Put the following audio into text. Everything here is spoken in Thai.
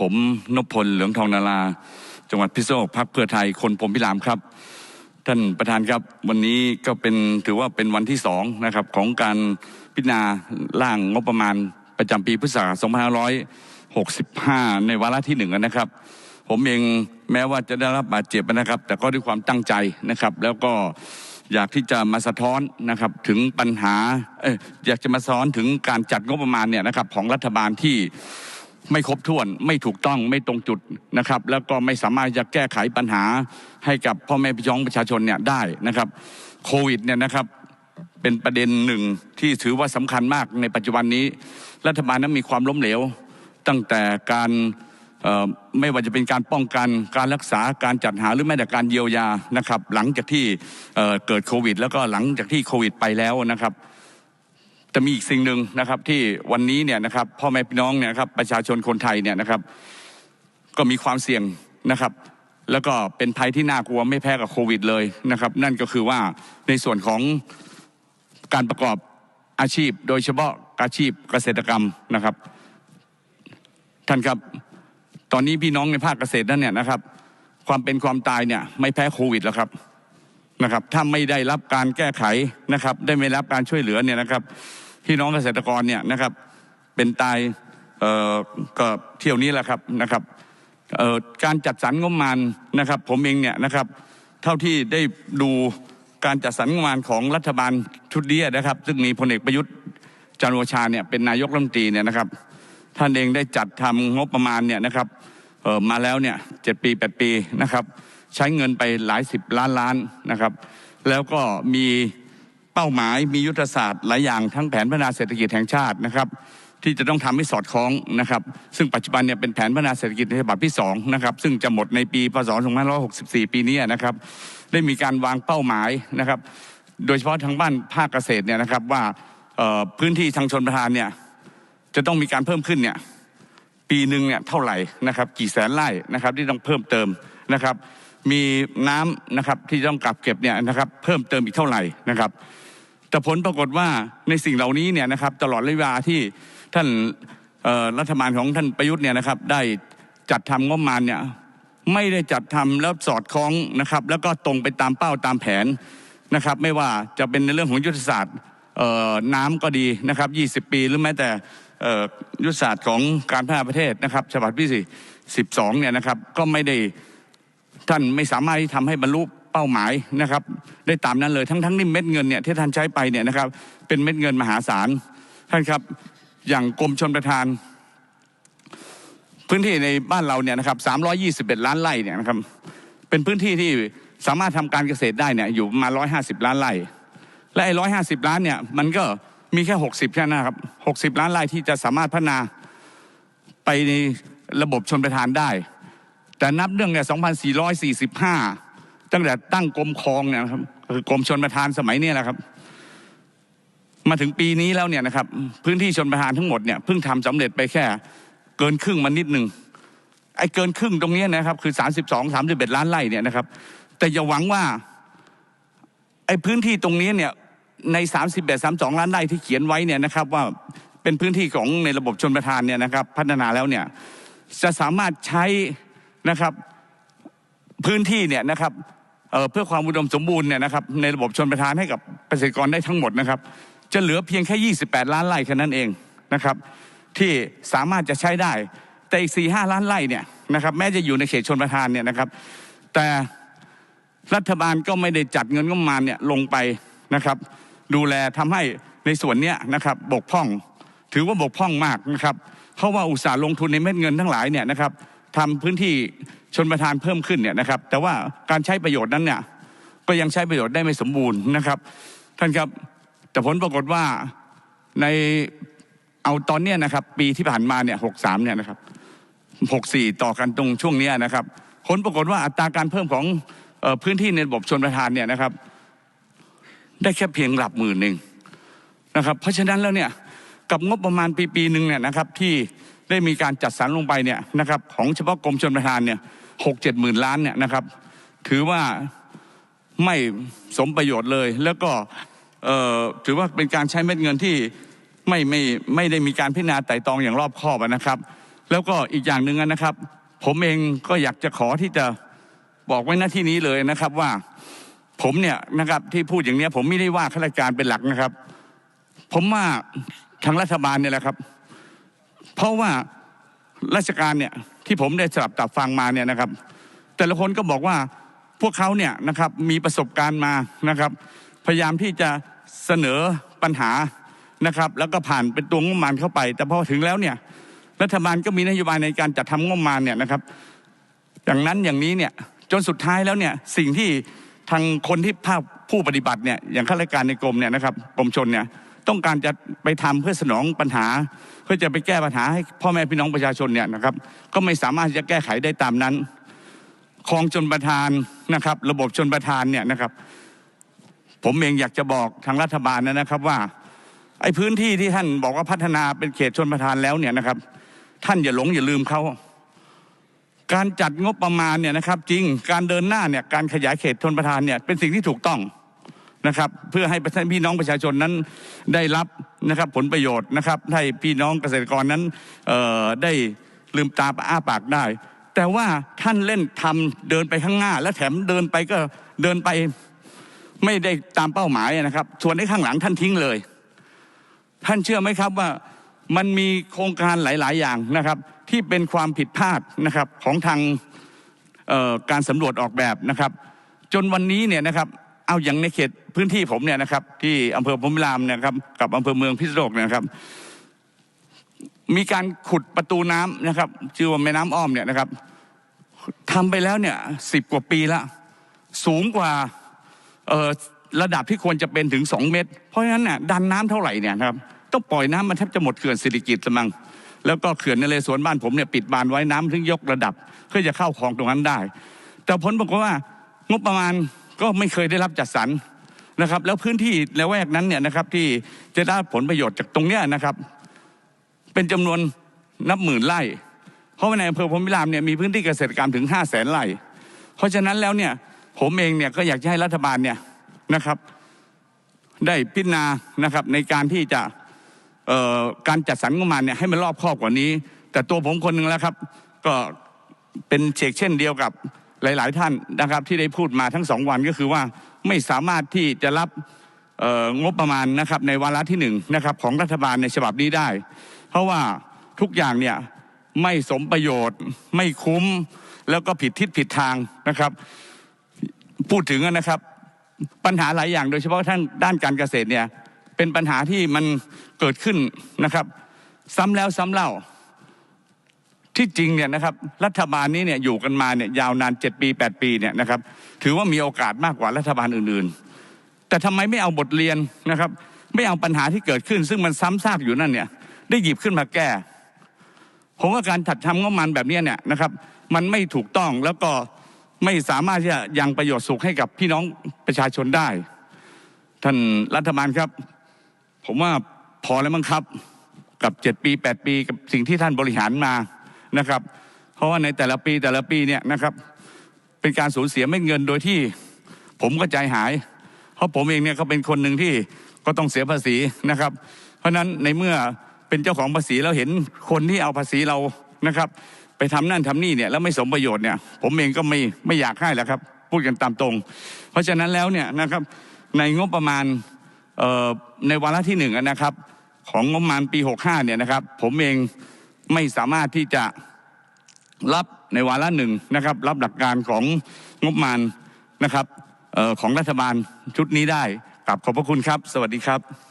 ผมนพพลเหลืองทองนารา จังหวัดพิษณุโลกพักเพื่อไทยคนผมพิรามครับ ท่านประธานครับวันนี้ก็เป็นถือว่าเป็นวันที่สองนะครับของการพิจารณาร่างงบประมาณประจำปีพุทธศักราช2565 ในวาระที่หนึ่งนะครับ ผมเองแม้ว่าจะได้รับบาดเจ็บนะครับ แต่ก็ด้วยความตั้งใจนะครับ แล้วก็อยากที่จะมาสะท้อนนะครับถึงปัญหาเอยอยากจะมาสะท้อนถึงการจัดงบประมาณเนี่ยนะครับของรัฐบาลที่ ไม่ครบถ้วนไม่ถูกต้องไม่ตรงจุดนะครับ แล้วก็ไม่สามารถจะแก้ไขปัญหาให้กับพ่อแม่พี่น้องประชาชนเนี่ยได้นะครับโควิดเนี่ยนะครับเป็นประเด็นหนึ่งที่ถือว่าสำคัญมากในปัจจุบันนี้ รัฐบาลนั้นมีความล้มเหลว ตั้งแต่การไม่ว่าจะเป็นการป้องกันการรักษาการจัดหาหรือแม้แต่การเยียวยานะครับ หลังจากที่เเกิดโควิด แล้วก็หลังจากที่โควิด ไปแล้วนะครับ แต่มีอีกสิ่งหนึ่งนะครับที่วันนี้เนี่ยนะครับพ่อแม่พี่น้องเนี่ยครับประชาชนคนไทยเนี่ยนะครับ ก็มีความเสี่ยงนะครับ แล้วก็เป็นภัยที่น่ากลัวไม่แพ้กับโควิดเลยนะครับ นั่นก็คือว่าในส่วนของการประกอบอาชีพ โดยเฉพาะอาชีพเกษตรกรรมนะครับ ท่านครับ ตอนนี้พี่น้องในภาคเกษตรนั่นเนี่ยนะครับ ความเป็นความตายเนี่ยไม่แพ้โควิดแล้วครับ นะครับถ้าไม่ได้รับการแก้ไขนะครับ ได้ไม่รับการช่วยเหลือเนี่ยนะครับพี่น้องเกษตรกรเนี่ยนะครับเป็นตายเอ่อก็เที่ยวนี้แหละครับนะครับเอ่อการจัดสรรงบประมาณนะครับ ผมเองเนี่ยนะครับเท่าที่ได้ดูการจัดสรรงบประมาณของรัฐบาลชุดนี้นะครับ ซึ่งมีพลเอกประยุทธ์จันโอชาเนี่ยเป็นนายกรัฐมนตรีเนี่ยนะครับ ท่านเองได้จัดทำงบประมาณเนี่ยนะครับเอ่อมาแล้วเนี่ยเจ็ดปีแปดปีนะครับ ใช้เงินไปหลายสิบล้านล้านนะครับ แล้วก็มีเป้าหมายมียุทธศาสตร์หลายอย่างทั้งแผนพัฒนาเศรษฐกิจแห่งชาตินะครับ ที่จะต้องทำให้สอดคล้องนะครับ ซึ่งปัจจุบันเนี่ยเป็นแผนพัฒนาเศรษฐกิจในฉบับที่2นะครับซึ่งจะหมดในปีพศ2564 ปีนี้นะครับ ได้มีการวางเป้าหมายนะครับ โดยเฉพาะทางบ้านภาคเกษตรเนี่ยนะครับว่าพื้นที่ทางชนประทานเนี่ยจะต้องมีการเพิ่มขึ้นเนี่ยปีหนึ่งเนี่ยเท่าไหร่นะครับ กี่แสนไร่นะครับที่ต้องเพิ่มเติมนะครับ มีน้ำนะครับที่ต้องกักเก็บเนี่ยนะครับเพิ่มเติมอีกเท่าไหร่นะครับแต่ผลปรากฏว่าในสิ่งเหล่านี้เนี่ยนะครับตลอดระยะเวลาที่ท่านรัฐบาลของท่านประยุทธ์เนี่ยนะครับได้จัดทำงบประมาณเนี่ยไม่ได้จัดทำแล้วสอดคล้องนะครับแล้วก็ตรงไปตามเป้าตามแผนนะครับไม่ว่าจะเป็นในเรื่องของยุทธศาสตร์น้ำก็ดีนะครับ 20 ปีหรือแม้แต่ยุทธศาสตร์ของการพัฒนาประเทศนะครับฉบับที่12เนี่ยนะครับก็ไม่ได้ ท่านไม่สามารถที่ทำให้บรรลุเป้าหมายนะครับ ได้ตามนั้นเลยทั้งทั้งที่เม็ดเงินเนี่ยที่ท่านใช้ไปเนี่ยนะครับ เป็นเม็ดเงินมหาศาลท่านครับอย่างกรมชนประทาน พื้นที่ในบ้านเราเนี่ยนะครับ321ล้านไร่เนี่ยนะครับ เป็นพื้นที่ที่สามารถทำการเกษตรได้เนี่ยอยู่ประมาณ150ล้านไร่ และไอ้150ล้านเนี่ยมันก็มีแค่60แค่นั้นนะครับ60ล้านไร่ที่จะสามารถพัฒนาไปในระบบชนประทานได้ แต่นับเรื่องเนี่ย2,445 ตั้งแต่ตั้งกรมคลองเนี่ยครับคือกรมชนประทานสมัยนี้แหละครับ มาถึงปีนี้แล้วเนี่ยนะครับ พื้นที่ชนประทานทั้งหมดเนี่ยเพิ่งทำสำเร็จไปแค่เกินครึ่งมานิดหนึ่งไอ้เกินครึ่งตรงนี้นะครับ คือ 32 31 ล้านไร่เนี่ยนะครับ แต่อย่าหวังว่าไอ้พื้นที่ตรงนี้เนี่ยใน 31 32 ล้านไร่ที่เขียนไว้เนี่ยนะครับ ว่าเป็นพื้นที่ของในระบบชนประทานเนี่ยนะครับ พัฒนาแล้วเนี่ยจะสามารถใช้ นะครับพื้นที่เนี่ยนะครับเเพื่อความอุดมสมบูรณ์เนี่ยนะครับในระบบชนประทานให้กับเกษตรกรได้ทั้งหมดนะครับ จะเหลือเพียงแค่ 28 ล้านไร่แค่นั้นเองนะครับ ที่สามารถจะใช้ได้ แต่อีก 4 5 ล้านไร่เนี่ยนะครับ แม้จะอยู่ในเขตชนประทานเนี่ยนะครับ แต่รัฐบาลก็ไม่ได้จัดเงินงบประมาณเนี่ยลงไปนะครับ ดูแลทำให้ในส่วนเนี้ยนะครับบกพร่อง ถือว่าบกพร่องมากนะครับ เพราะว่าอุตสาห์ลงทุนในเม็ดเงินทั้งหลายเนี่ยนะครับ ทำพื้นที่ชนประทานเพิ่มขึ้นเนี่ยนะครับ แต่ว่าการใช้ประโยชน์นั้นเนี่ยก็ยังใช้ประโยชน์ได้ไม่สมบูรณ์นะครับ ท่านครับแต่ผลปรากฏว่าในเอาตอนเนี้ยนะครับ ปีที่ผ่านมาเนี่ยหกสามเนี่ยนะครับหกสี่ต่อกันตรงช่วงเนี้ยนะครับผลปรากฏว่าอัตราการเพิ่มของออพื้นที่ในระบบชนประทานเนี่ยนะครับ ได้แค่เพียงหลักหมื่นหนึ่งนะครับ เพราะฉะนั้นแล้วเนี่ยกับงบประมาณปีปีหนึ่งเนี่ยนะครับที่ ได้มีการจัดสรรลงไปเนี่ยนะครับของเฉพาะกรมชลประทานเนี่ยหกเจ็ดหมื่นล้านเนี่ยนะครับ ถือว่าไม่สมประโยชน์เลย แล้วก็เออถือว่าเป็นการใช้เม็ดเงินที่ไม่ไม่ไม่ได้มีการพิจารณาไต่ตรองอย่างรอบคอบนะครับ แล้วก็อีกอย่างหนึ่งนะครับ ผมเองก็อยากจะขอที่จะบอกไว้หน้าที่นี้เลยนะครับว่าผมเนี่ยนะครับที่พูดอย่างเนี้ยผมไม่ได้ว่าข้าราชการเป็นหลักนะครับ ผมว่าทางรัฐบาลเนี่ยแหละครับ เพราะว่าราชการเนี่ยที่ผมได้สลับตับฟังมาเนี่ยนะครับ แต่ละคนก็บอกว่าพวกเขาเนี่ยนะครับมีประสบการณ์มานะครับ พยายามที่จะเสนอปัญหานะครับ แล้วก็ผ่านเป็นตัวงบประมาณเข้าไป แต่พอถึงแล้วเนี่ยรัฐบาลก็มีนโยบายในการจัดทำงบประมาณเนี่ยนะครับอย่างนั้นอย่างนี้เนี่ยจนสุดท้ายแล้วเนี่ยสิ่งที่ทางคนที่ภาคผู้ปฏิบัติเนี่ยอย่างข้าราชการในกรมเนี่ยนะครับกรมชนเนี่ย ต้องการจะไปทำเพื่อสนองปัญหา เพื่อจะไปแก้ปัญหาให้พ่อแม่พี่น้องประชาชนเนี่ยนะครับ ก็ไม่สามารถจะแก้ไขได้ตามนั้นคลองชนประทานนะครับ ระบบชนประทานเนี่ยนะครับ ผมเองอยากจะบอกทางรัฐบาลนะครับว่า ไอ้พื้นที่ที่ท่านบอกว่าพัฒนาเป็นเขตชนประทานแล้วเนี่ยนะครับ ท่านอย่าหลงอย่าลืมเขาการจัดงบประมาณเนี่ยนะครับ จริงการเดินหน้าเนี่ยการขยายเขตชนประทานเนี่ยเป็นสิ่งที่ถูกต้อง นะครับเพื่อให้พี่น้องประชาชนนั้นได้รับนะครับผลประโยชน์นะครับให้พี่น้องเกษตรกรนั้นได้ลืมตาอ้าปากได้ แต่ว่าท่านเล่นทำเดินไปข้างหน้า และแถมเดินไปก็เดินไปไม่ได้ตามเป้าหมายนะครับ ส่วนในข้างหลังท่านทิ้งเลย ท่านเชื่อไหมครับว่ามันมีโครงการหลาย ๆ อย่างนะครับ ที่เป็นความผิดพลาดนะครับของทางการสำรวจออกแบบนะครับ จนวันนี้เนี่ยนะครับ เอาอย่างในเขตพื้นที่ผมเนี่ยนะครับ ที่อำเภอพรมรามเนยครับกับอำเภอเมืองพิษณุโลกเนยนะครับ มีการขุดประตูน้ำนะครับชื่อว่าแม่น้ำอ้อมเนี่ยนะครับทำไปแล้วเนี่ยสิบกว่าปีละสูงกว่าเออระดับที่ควรจะเป็นถึงสองเมตร เพราะฉะนั้นเนี่ยดันน้ำเท่าไหร่เนี่ยครับต้องปล่อยน้ำมันแทบจะหมดเขื่อนสิริกิตละมังแล้วก็เขื่อนนเรศวรบ้านผมเนี่ยปิดบานไว้น้ำถึงยกระดับ เพื่อจะเข้าคลองตรงนั้นได้ แต่ผลปรากฏว่างบประมาณ ก็ไม่เคยได้รับจัดสรรนะครับแล้วพื้นที่ละแวกนั้นเนี่ยนะครับที่จะได้ผลประโยชน์จากตรงเนี้ยนะครับ เป็นจำนวนนับหมื่นไร่เพราะว่าในอำเภอพรมวิรามเนี่ยมีพื้นที่เกษตรกรรมถึงห้าแสนไร่เพราะฉะนั้นแล้วเนี่ยผมเองเนี่ยก็อยากจะให้รัฐบาลเนี่ยนะครับ ได้พิจารณานะครับในการที่จะเอ่อการจัดสรรงบประมาณเนี่ยให้มันรอบครอบกว่านี้ แต่ตัวผมคนหนึ่งแล้วครับ ก็เป็นเชกเช่นเดียวกับ หลาย ๆ ท่านนะครับที่ได้พูดมาทั้งสองวันก็คือว่าไม่สามารถที่จะรับงบประมาณนะครับในวาระที่หนึ่งนะครับของรัฐบาลในฉบับนี้ได้ เพราะว่าทุกอย่างเนี่ยไม่สมประโยชน์ไม่คุ้มแล้วก็ผิดทิศผิดทางนะครับ พูดถึงนะครับ ปัญหาหลายอย่างโดยเฉพาะท่านด้านการเกษตรเนี่ยเป็นปัญหาที่มันเกิดขึ้นนะครับ ซ้ำแล้วซ้ำเล่า ที่จริงเนี่ยนะครับรัฐบาลนี้เนี่ยอยู่กันมาเนี่ยยาวนานเจ็ดปีแปดปีเนี่ยนะครับถือว่ามีโอกาสมากกว่ารัฐบาลอื่นๆ แต่ทำไมไม่เอาบทเรียนนะครับไม่เอาปัญหาที่เกิดขึ้น ซึ่งมันซ้ำซากอยู่นั่นเนี่ยได้หยิบขึ้นมาแก้ผมว่าการถัดทำงบมาณแบบนี้เนี่ยนะครับมันไม่ถูกต้องแล้วก็ไม่สามารถที่จะยังประโยชน์สุขให้กับพี่น้องประชาชนได้ ท่านรัฐบาลครับ ผมว่าพอแล้วมั้งครับกับเจ็ดปีแปดปีกับสิ่งที่ท่านบริหารมา นะครับ เพราะว่าในแต่ละปีแต่ละปีเนี่ยนะครับ เป็นการสูญเสียเม็ดเงินโดยที่ผมก็ใจหาย เพราะผมเองเนี่ยก็เป็นคนหนึ่งที่ก็ต้องเสียภาษีนะครับ เพราะฉะนั้นในเมื่อเป็นเจ้าของภาษีแล้วเห็นคนที่เอาภาษีเรานะครับ ไปทำนั่นทำนี่เนี่ยแล้วไม่สมประโยชน์เนี่ย ผมเองก็ไม่ไม่อยากให้แหละครับพูดกันตามตรง เพราะฉะนั้นแล้วเนี่ยนะครับในงบประมาณในวาระที่หนึ่งนะครับ ของงบประมาณปี 65เนี่ยนะครับ ผมเอง ไม่สามารถที่จะรับในวาระหนึ่งนะครับ รับหลักการของงบประมาณนะครับออของรัฐบาลชุดนี้ได้กับขอบพระคุณครับ สวัสดีครับ